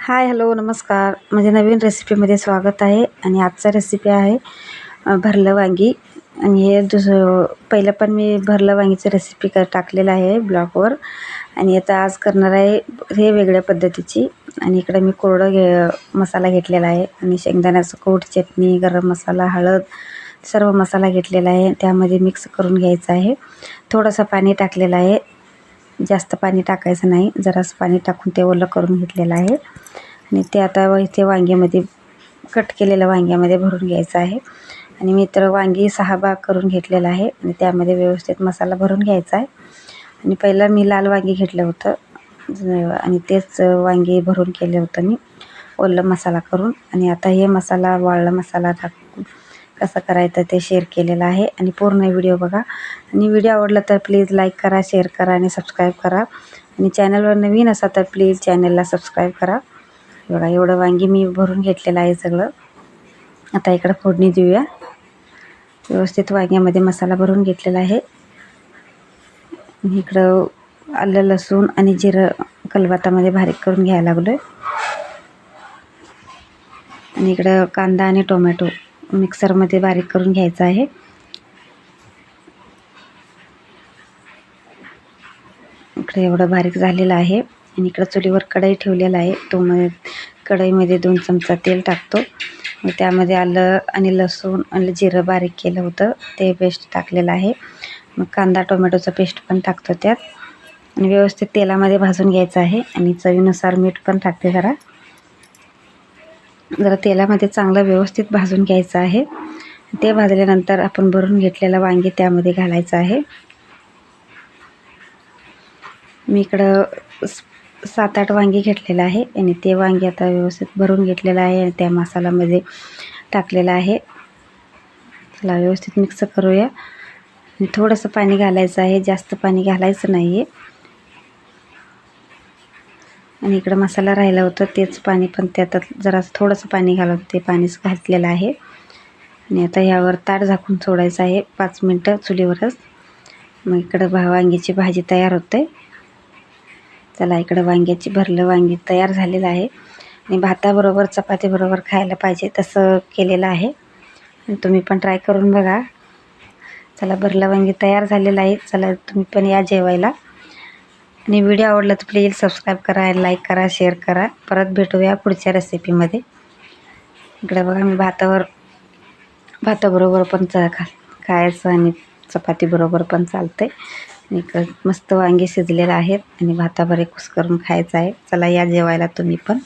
Hi hello नमस्कार. माझ्या नवीन रेसिपीमध्ये स्वागत आहे आणि आजचा रेसिपी आहे भरलं वांगी. आणि हे दुसरं पहिलं पण मी भरलं वांगीचं रेसिपी कर टाकलेलं आहे ब्लॉगवर. आणि आता आज करणार आहे हे वेगळ्या पद्धतीची. आणि इकडे मी कोरडं घे मसाला घेतलेला आहे. आणि शेंगदाण्याचं कूट चटणी गरम मसाला हळद सर्व मसाला घेतलेला आहे. त्यामध्ये मिक्स करून घ्यायचं आहे. थोडंसं पाणी टाकलेलं आहे. जास्त पाणी टाकायचं नाही. जरासं पाणी टाकून ते ओलं करून घेतलेलं आहे. आणि ते आता व इथे वांग्यामध्ये कट केलेलं वांग्यामध्ये भरून घ्यायचं आहे. आणि मी तर वांगी सहा भाग करून घेतलेलं आहे. आणि त्यामध्ये व्यवस्थित मसाला भरून घ्यायचा आहे. आणि पहिलं मी लाल वांगी घेतलं होतं. आणि तेच वांगी भरून केलं होतं मी. ओलं मसाला करून. आणि आता हे मसाला वाळला मसाला टाकून कसं करायचं ते शेअर केलेलं आहे. आणि पूर्ण व्हिडिओ बघा. आणि व्हिडिओ आवडला तर प्लीज लाईक करा शेअर करा आणि सबस्क्राईब करा. आणि चॅनलवर नवीन असा तर प्लीज चॅनलला सबस्क्राईब करा. बघा एवढं वांगी मी भरून घेतलेलं आहे सगळं. आता इकडं फोडणी देऊया. व्यवस्थित वांग्यामध्ये मसाला भरून घेतलेला आहे. इकडं आलं लसूण आणि जिरं कलबातामध्ये बारीक करून घ्यायला लागलो आहे आणि इकडं कांदा आणि टोमॅटो मिक्सरमध्ये बारीक करून घ्यायचा आहे. इकडे एवढं बारीक झालेलं आहे. आणि इकडं चुलीवर कढई ठेवलेला आहे. तो मग कढईमध्ये दोन चमचा तेल टाकतो. मग त्यामध्ये आलं आणि लसूण आणि जिरं बारीक केलं होतं. ते पेस्ट टाकलेलं आहे. मग कांदा टोमॅटोचं पेस्ट पण टाकतो त्यात. आणि व्यवस्थित तेलामध्ये भाजून घ्यायचं आहे. आणि चवीनुसार मीठ पण टाकते जरा. जरा तेलामध्ये चांगलं व्यवस्थित भाजून घ्यायचं आहे. ते भाजल्यानंतर आपण भरून घेतलेलं वांगे त्यामध्ये घालायचं आहे. मी इकडं सात आठ वांगी घेतलेलं आहे. आणि ते वांगे आता व्यवस्थित भरून घेतलेलं आहे आणि त्या मसाल्यामध्ये टाकलेलं आहे. त्याला व्यवस्थित मिक्स करूया. आणि थोडंसं पाणी घालायचं आहे. जास्त पाणी घालायचं नाही आहे आणि इकडं मसाला राहिला होता तेच पाणी पण त्यात जरा थोडंसं पाणी घालून ते पाणीच घातलेलं आहे. आणि आता ह्यावर ताट झाकून सोडायचं आहे. पाच मिनटं चुलीवरच. मग इकडं भा वांग्याची भाजी तयार होते चला इकडं वांग्याची भरलं वांगी तयार झालेलं आहे. आणि भाताबरोबर चपातीबरोबर खायला पाहिजे तसं केलेलं आहे. तुम्ही पण ट्राय करून बघा. चला भरलं वांगी तयार झालेलं आहे. चला तुम्ही पण या जेवायला. आणि व्हिडिओ आवडला तर प्लीज सबस्क्राईब करा लाईक करा शेअर करा. परत भेटूया पुढच्या रेसिपीमध्ये इकडे बघा मी भातावर भाताबरोबर पण च खा खायचं आणि चपातीबरोबर पण चालतं आहे इकडं मस्त वांगे शिजलेले आहेत आणि भातावर एक कुस करून खायचं आहे. चला या जेवायला तुम्ही पण.